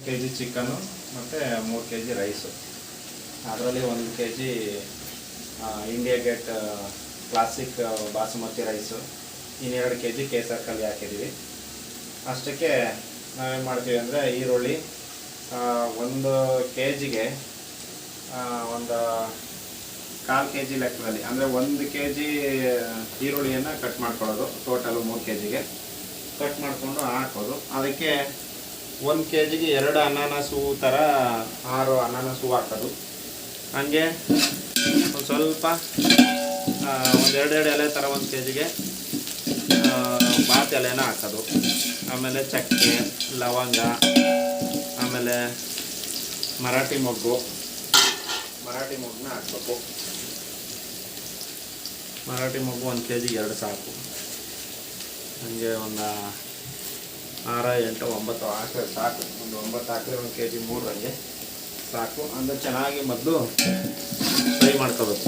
K G chicken ಮತ್ತು ಮೂರು K G rice. ಅದರಲ್ಲಿ ಒಂದು K G India Gate classic basmati rice. ಇನ್ನೆರಡು ಕೆ ಜಿ ಕೇಸರ್ ಕಲ್ಲಿ ಹಾಕಿದ್ದೀವಿ. ಅಷ್ಟಕ್ಕೆ ನಾವೇನು ಮಾಡ್ತೀವಿ ಅಂದರೆ ಈರುಳ್ಳಿ ಒಂದು ಕೆ ಜಿಗೆ ಒಂದು ಕಾಲು ಕೆ ಜಿ ಲೆಕ್ಕದಲ್ಲಿ, ಅಂದರೆ ಒಂದು ಕೆ ಜಿ ಈರುಳ್ಳಿಯನ್ನು ಕಟ್ ಮಾಡ್ಕೊಳ್ಳೋದು ಟೋಟಲು ಮೂರು ಕೆ ಜಿಗೆ ಕಟ್ ಮಾಡಿಕೊಂಡು ಹಾಕೋದು. ಅದಕ್ಕೆ ಒಂದು ಕೆ ಜಿಗೆ ಎರಡು ಅನಾನಸ್ ಹೂವು ಥರ ಆರು ಅನಾನಸ್ ಹೂವು ಹಾಕೋದು. ಹಂಗೆ ಒಂದು ಸ್ವಲ್ಪ ಒಂದು ಎರಡೆರಡು ಎಲೆ ಥರ ಒಂದು ಕೆ ಜಿಗೆ ಬಾತು ಎಲೆನ ಹಾಕೋದು. ಆಮೇಲೆ ಚಕ್ಕೆ, ಲವಂಗ, ಆಮೇಲೆ ಮರಾಠಿ ಮೊಗ್ಗು. ಮರಾಠಿ ಮೊಗ್ಗನ್ನ ಹಾಕಬೇಕು. ಮರಾಠಿ ಮೊಗ್ಗು ಒಂದು ಕೆ ಜಿಗೆ ಎರಡು ಸಾಕು. ಹಂಗೆ ಒಂದು ಆರು, ಎಂಟು, ಒಂಬತ್ತು ಹಾಕಿದ್ರೆ ಸಾಕು. ಒಂದು ಒಂಬತ್ತು ಹಾಕಿದ್ರೆ ಒಂದು ಕೆ ಜಿ ಮೂರು ಹಂಗೆ ಸಾಕು. ಅಂದರೆ ಚೆನ್ನಾಗಿ ಮೊದಲು ಫ್ರೈ ಮಾಡ್ಕೋಬೇಕು.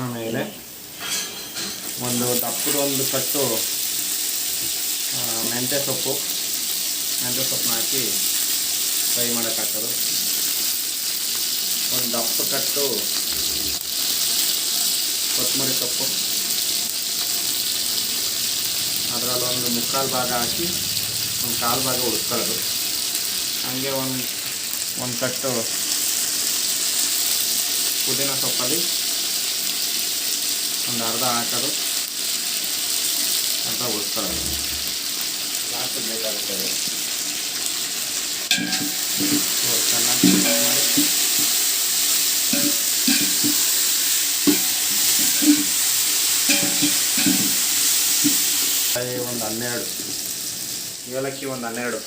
ಆಮೇಲೆ ಒಂದು ದಪ್ಪದೊಂದು ಕಟ್ಟು ಮೆಂತ್ಯ ಸೊಪ್ಪು. ಮೆಂತ್ಯ ಸೊಪ್ಪನ್ನ ಹಾಕಿ ಫ್ರೈ ಮಾಡೋಕ್ಕಾಗ್ತದೆ. ಒಂದು ದಪ್ಪ ಕಟ್ಟು ಕೊತ್ತಂಬರಿ ಸೊಪ್ಪು. ಅದರಲ್ಲಿ ಒಂದು ಮುಕ್ಕಾಲು ಭಾಗ ಹಾಕಿ ಒಂದು ಕಾಲು ಭಾಗ ಉಳಿಸ್ಕೊಳ್ಳೋದು ಹಾಗೆ ಒಂದು ಒಂದು ಕಟ್ಟು ಪುದೀನ ಸೊಪ್ಪಲ್ಲಿ ಒಂದು ಅರ್ಧ ಹಾಕೋದು. ಅರ್ಧ ಉಳಿಸ್ಕೊಳ್ಳೋದು ಲಾಸ್ಟ್ ಬೇಕಾಗುತ್ತೆ ಅದು. ಚೆನ್ನಾಗಿ ಮಾಡಿ ಕಾಯಿ ಒಂದು ಹನ್ನೆರಡು. ಏಲಕ್ಕಿ ಒಂದು ಹನ್ನೆರಡು.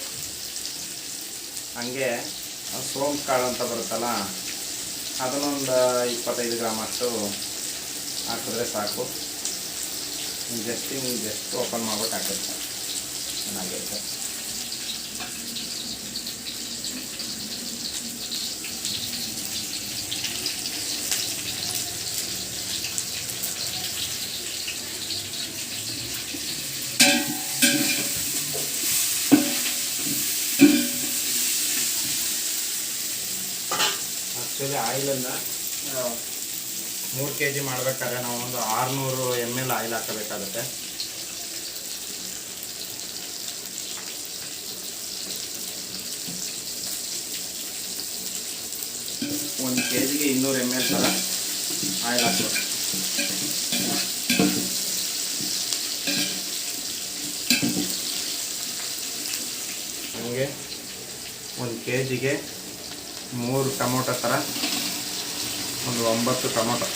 ಹಂಗೆ ಸೋಂಪು ಕಾಳು ಅಂತ ಬರುತ್ತಲ್ಲ, ಅದನ್ನೊಂದು ಇಪ್ಪತ್ತೈದು ಗ್ರಾಮ್ ಅಷ್ಟು ಹಾಕಿದ್ರೆ ಸಾಕು. ಜಸ್ಟ್ ಹಿಂಗೆ ಜಸ್ಟ್ ಓಪನ್ ಮಾಡ್ಬಿಟ್ಟು ಹಾಕಿರ್ತಾರೆ ಚೆನ್ನಾಗಿರುತ್ತೆ. ಆ್ಯಕ್ಚುಲಿ ಆಯಿಲನ್ನು ಮೂರು ಕೆ ಜಿ ಮಾಡ್ಬೇಕಾದ್ರೆ ನಾವು ಒಂದು ಆರುನೂರು ಎಂ ಎಲ್ ಆಯಿಲ್ ಹಾಕಬೇಕಾಗುತ್ತೆ. ಒಂದು ಕೆ ಜಿಗೆ ಇನ್ನೂರು ಎಂ ಎಲ್ ಥರ ಆಯಿಲ್ ಹಾಕ್ಬೇಕು. ನಮಗೆ ಒಂದು ಕೆ ಜಿಗೆ ಮೂರು ಟೊಮೊಟೊ ಥರ ಒಂದು ಒಂಬತ್ತು ಟೊಮೊಟೊ.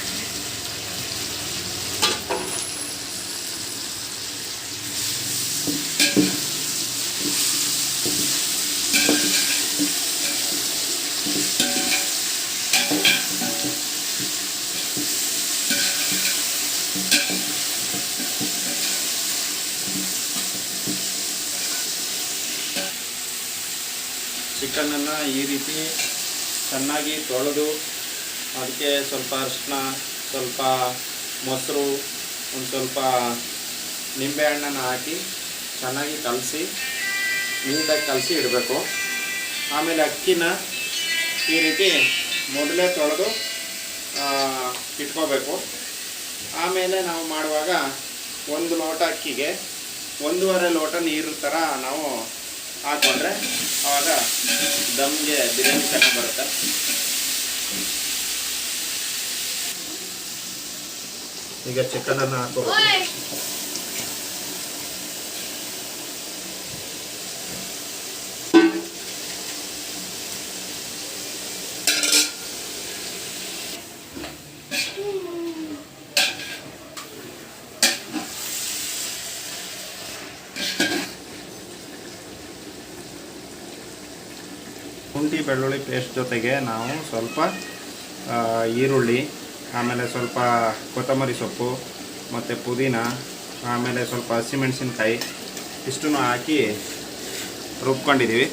ಚಿಕನನ್ನು ಈ ರೀತಿ ಚೆನ್ನಾಗಿ ತೊಳೆದು ಅದಕ್ಕೆ ಸ್ವಲ್ಪ ಅರಿಶಿನ ಸ್ವಲ್ಪ ಮೊಸರು, ಒಂದು ಸ್ವಲ್ಪ ನಿಂಬೆಹಣ್ಣನ್ನು ಹಾಕಿ ಚೆನ್ನಾಗಿ ಕಲಸಿ, ನೀಟಾಗಿ ಕಲಸಿ ಇಡಬೇಕು. ಆಮೇಲೆ ಅಕ್ಕಿನ ಈ ರೀತಿ ಮೊದಲೇ ತೊಳೆದು ಇಟ್ಕೋಬೇಕು. ಆಮೇಲೆ ನಾವು ಮಾಡುವಾಗ ಒಂದು ಲೋಟ ಅಕ್ಕಿಗೆ ಒಂದೂವರೆ ಲೋಟ ನೀರು ಥರ ನಾವು ಹಾಕ್ಕೊಂಡ್ರೆ ಆವಾಗ ದಮ್ಗೆ ಬಿರಿಯಾನಿ ಚೆನ್ನಾಗಿ ಬರುತ್ತೆ. ಈಗ ಚಿಕನನ್ನು ಹಾಕೋಬೇಕು ಶುಂಠಿ ಬೆಳ್ಳುಳ್ಳಿ ಪೇಸ್ಟ್ ಜೊತೆಗೆ ನಾವು ಸ್ವಲ್ಪ ಈರುಳ್ಳಿ ಆಮೇಲೆ ಸ್ವಲ್ಪ ಕೊತ್ತಂಬರಿ ಸೊಪ್ಪು ಮತ್ತು ಪುದೀನ ಆಮೇಲೆ ಸ್ವಲ್ಪ ಹಸಿಮೆಣಸಿನ್ಕಾಯಿ ಇಷ್ಟನ್ನು ಹಾಕಿ ರುಬ್ಕೊಂಡಿದ್ದೀವಿ.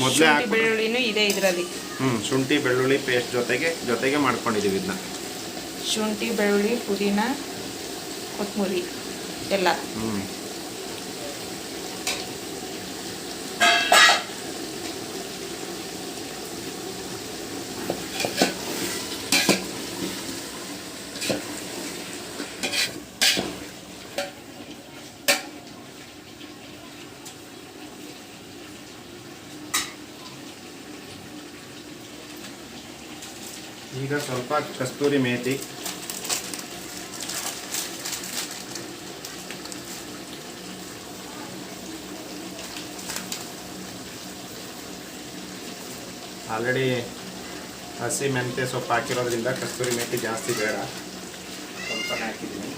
ಮೊದಲೇ ಹಾಕಿ ಬೆಳ್ಳುಳ್ಳಿನೂ ಇದೆ ಇದರಲ್ಲಿ. ಹ್ಞೂ ಶುಂಠಿ ಬೆಳ್ಳುಳ್ಳಿ ಪೇಸ್ಟ್ ಜೊತೆಗೆ ಜೊತೆಗೆ ಮಾಡ್ಕೊಂಡಿದ್ದೀವಿ ಇದನ್ನ. ಶುಂಠಿ ಬೆಳ್ಳುಳ್ಳಿ ಪುದೀನ ಕೊತ್ತಂಬರಿ ಎಲ್ಲ. ಹ್ಞೂ ಈಗ ಸ್ವಲ್ಪ ಕಸ್ತೂರಿ ಮೇಥಿ ಆಲ್ರೆಡಿ ಹಸಿ ಮೆಂತ್ಯ ಸೊಪ್ಪು ಹಾಕಿರೋದ್ರಿಂದ ಕಸ್ತೂರಿ ಮೇಥಿ ಜಾಸ್ತಿ ಬೇಡ. ಸ್ವಲ್ಪನೇ ಹಾಕಿದ್ದೀನಿ.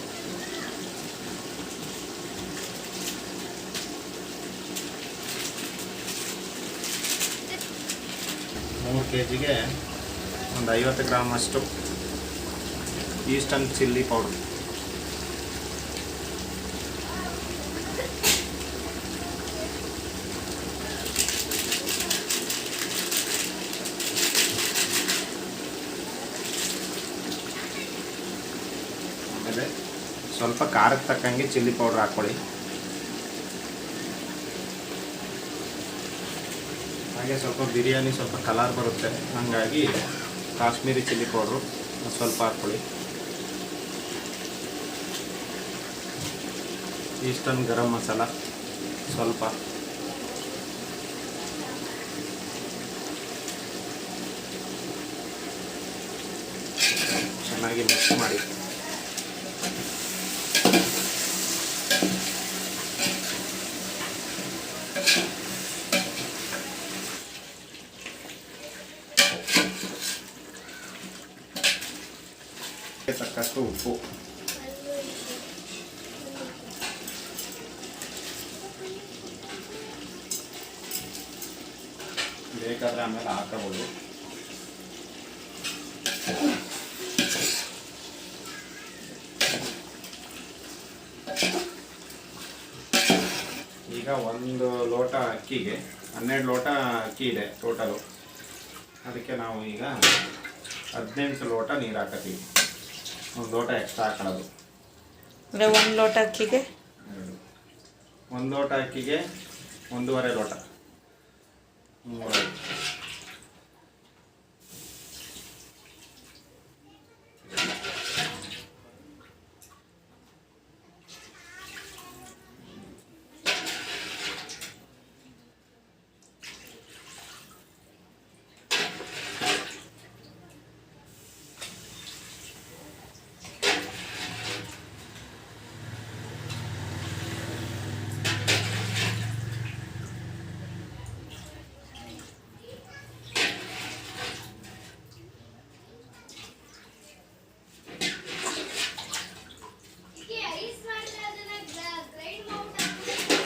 ಮೂರು ಕೆ ಜಿಗೆ ಒಂದು ಐವತ್ತು ಗ್ರಾಮ್ ಅಷ್ಟು ಈಸ್ಟರ್ನ್ ಚಿಲ್ಲಿ ಪೌಡ್ರ್. ಆಮೇಲೆ ಸ್ವಲ್ಪ ಖಾರಕ್ಕೆ ತಕ್ಕಂಗೆ ಚಿಲ್ಲಿ ಪೌಡ್ರ್ ಹಾಕ್ಕೊಳ್ಳಿ. ಹಾಗೆ ಸ್ವಲ್ಪ ಬಿರಿಯಾನಿ ಸ್ವಲ್ಪ ಕಲರ್ ಬರುತ್ತೆ. ಹಾಗಾಗಿ ಕಾಶ್ಮೀರಿ ಚಿಲ್ಲಿ ಪೌಡ್ರು ಸ್ವಲ್ಪ ಹಾಕ್ಕೊಳ್ಳಿ. ಈಸ್ಟರ್ನ್ ಗರಂ ಮಸಾಲ ಸ್ವಲ್ಪ. ಚೆನ್ನಾಗಿ ಮಿಕ್ಸ್ ಮಾಡಿ. ತಕ್ಕಷ್ಟು ಉಪ್ಪು ಬೇಕಾದ್ರೆ ಆಮೇಲೆ ಹಾಕಬಹುದು ಈಗ ಒಂದು ಲೋಟ ಅಕ್ಕಿಗೆ, ಹನ್ನೆರಡು ಲೋಟ ಅಕ್ಕಿ ಇದೆ ಟೋಟಲು ಅದಕ್ಕೆ ನಾವು ಈಗ ಹದಿನೆಂಟು ಲೋಟ ನೀರು ಹಾಕತ್ತೀವಿ. ಒಂದು ಲೋಟ ಎಕ್ಸ್ಟ್ರಾ ಹಾಕೊಳ್ಳೋದು. ಅಂದರೆ ಒಂದು ಲೋಟ ಅಕ್ಕಿಗೆ? ಎರಡು. ಒಂದು ಲೋಟ ಅಕ್ಕಿಗೆ ಒಂದೂವರೆ ಲೋಟ. ಮೂರು ಐಸ್ ಮಾಡಿದ್ರೆ ಅದನ್ನ ಗ್ರೈಂಡ್ ಮಾಡ್ಬಿಟ್ಟು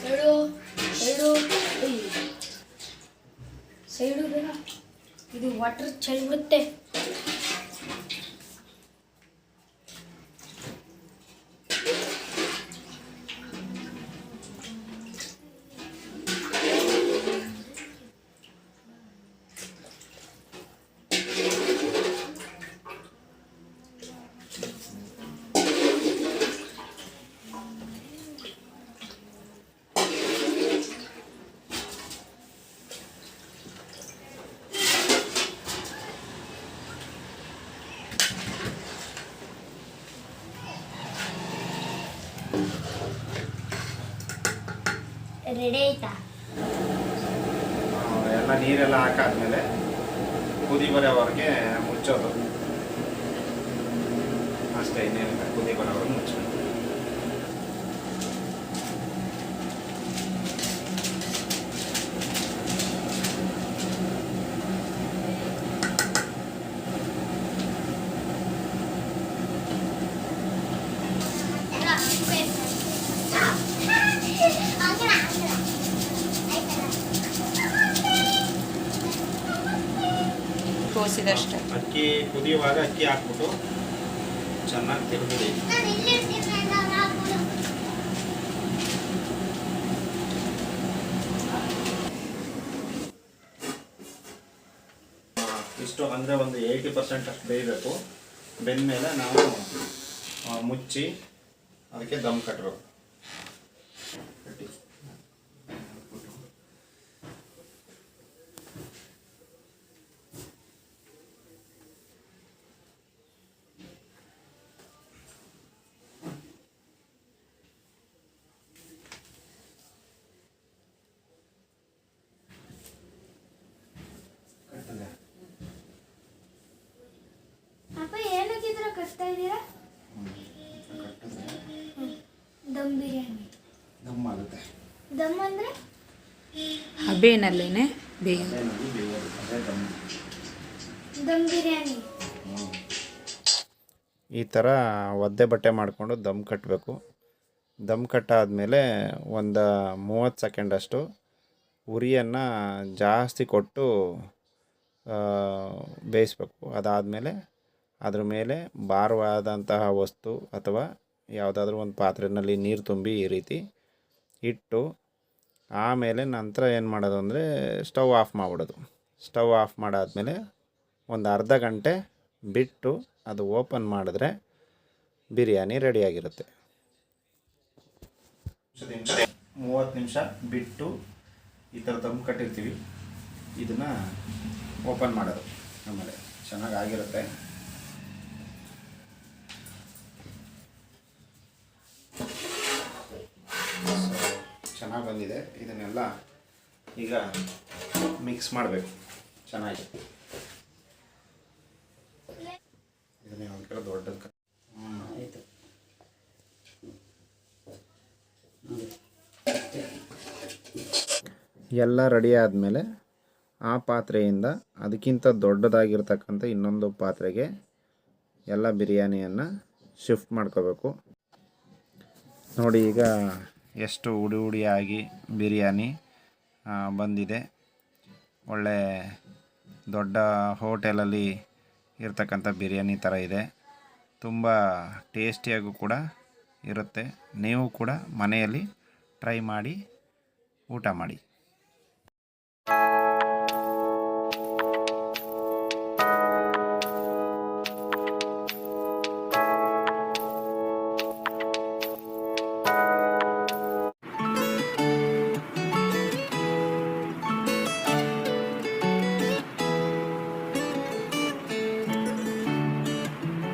ಸೈಡು ಸೈಡು ಸೈಡು ಇದು ವಾಟರ್ ಚೆಲ್ಬಿಡುತ್ತೆ ಎಲ್ಲ ನೀರೆಲ್ಲ ಹಾಕಾದ್ಮೇಲೆ ಕುದಿ ಬರೋವರೆಗೆ ಮುಚ್ಚೋದು. ಅಷ್ಟೇ ಇನ್ನೇನಿಲ್ಲ. ಕುದಿ ಬರೋವರೆಗೆ ಮುಚ್ಚೋದು ತೋರಿಸಿದಷ್ಟೇ ಅಕ್ಕಿ ಕುದಿಯುವಾಗ ಅಕ್ಕಿ ಹಾಕ್ಬಿಟ್ಟು ಚೆನ್ನಾಗಿ ತಿರುಗಿಡಿ ನಾನು ಇಲ್ಲಿ ಇರ್ತೀನಿ ನಾನು ಹಾಕ್ಬಿಡು. ಇಷ್ಟು ಅಂದರೆ ಒಂದು ಏಯ್ಟಿ ಪರ್ಸೆಂಟ್ ಅಷ್ಟು ಬೇಯಬೇಕು. ಬೆಂದ ಮೇಲೆ ನಾವು ಮುಚ್ಚಿ ಅದಕ್ಕೆ ದಮ್ ಕಟ್ಟಬೇಕು ಬೇನಲ್ಲೇನೆ ಬೇಯೋದು. ಬಿರಿಯಾನಿ. ಈ ಥರ ಒದ್ದೆ ಬಟ್ಟೆ ಮಾಡಿಕೊಂಡು ದಮ್ ಕಟ್ಟಬೇಕು ದಮ್ ಕಟ್ಟಾದಮೇಲೆ ಒಂದು ಮೂವತ್ತು ಸೆಕೆಂಡಷ್ಟು ಉರಿಯನ್ನು ಜಾಸ್ತಿ ಕೊಟ್ಟು ಆ, ಬೇಯಿಸ್ಬೇಕು. ಅದಾದಮೇಲೆ ಅದ್ರ ಮೇಲೆ ಭಾರವಾದಂತಹ ವಸ್ತು ಅಥವಾ ಯಾವುದಾದ್ರೂ ಒಂದು ಪಾತ್ರೆಯಲ್ಲಿ ನೀರು ತುಂಬಿ ಈ ರೀತಿ ಇಟ್ಟು ಆಮೇಲೆ ನಂತರ ಏನು ಮಾಡೋದು ಅಂದರೆ ಸ್ಟವ್ ಆಫ್ ಮಾಡಿಬಿಡೋದು. ಸ್ಟವ್ ಆಫ್ ಮಾಡಾದಮೇಲೆ ಒಂದು ಅರ್ಧ ಗಂಟೆ ಬಿಟ್ಟು ಅದು ಓಪನ್ ಮಾಡಿದ್ರೆ ಬಿರಿಯಾನಿ ರೆಡಿಯಾಗಿರುತ್ತೆ. ಮೂವತ್ತು ನಿಮಿಷ ಬಿಟ್ಟು ಈ ಥರ ದಮ್ ಕಟ್ಟಿರ್ತೀವಿ. ಇದನ್ನು ಓಪನ್ ಮಾಡೋದು. ಆಮೇಲೆ ಚೆನ್ನಾಗಿ ಆಗಿರುತ್ತೆ. ಚೆನ್ನಾಗಿ ಬಂದಿದೆ. ಇದನ್ನೆಲ್ಲ ಈಗ ಮಿಕ್ಸ್ ಮಾಡಬೇಕು. ಚೆನ್ನಾಗಿ. ಇದನ್ನೇ ಒಂದು ಕಡೆ ದೊಡ್ಡದು ಆಯಿತು. ಎಲ್ಲ ರೆಡಿ ಆದಮೇಲೆ ಆ ಪಾತ್ರೆಯಿಂದ ಅದಕ್ಕಿಂತ ದೊಡ್ಡದಾಗಿರ್ತಕ್ಕಂಥ ಇನ್ನೊಂದು ಪಾತ್ರೆಗೆ ಎಲ್ಲ ಬಿರಿಯಾನಿಯನ್ನು ಶಿಫ್ಟ್ ಮಾಡ್ಕೋಬೇಕು. ನೋಡಿ ಈಗ ಎಷ್ಟು ಉಡಿ ಉಡಿಯಾಗಿ ಬಿರಿಯಾನಿ ಬಂದಿದೆ. ಒಳ್ಳೆ ದೊಡ್ಡ ಹೋಟೆಲಲ್ಲಿ ಇರ್ತಕ್ಕಂಥ ಬಿರಿಯಾನಿ ಥರ ಇದೆ. ತುಂಬ ಟೇಸ್ಟಿಯಾಗೂ ಕೂಡ ಇರುತ್ತೆ. ನೀವು ಕೂಡ ಮನೆಯಲ್ಲಿ ಟ್ರೈ ಮಾಡಿ, ಊಟ ಮಾಡಿ.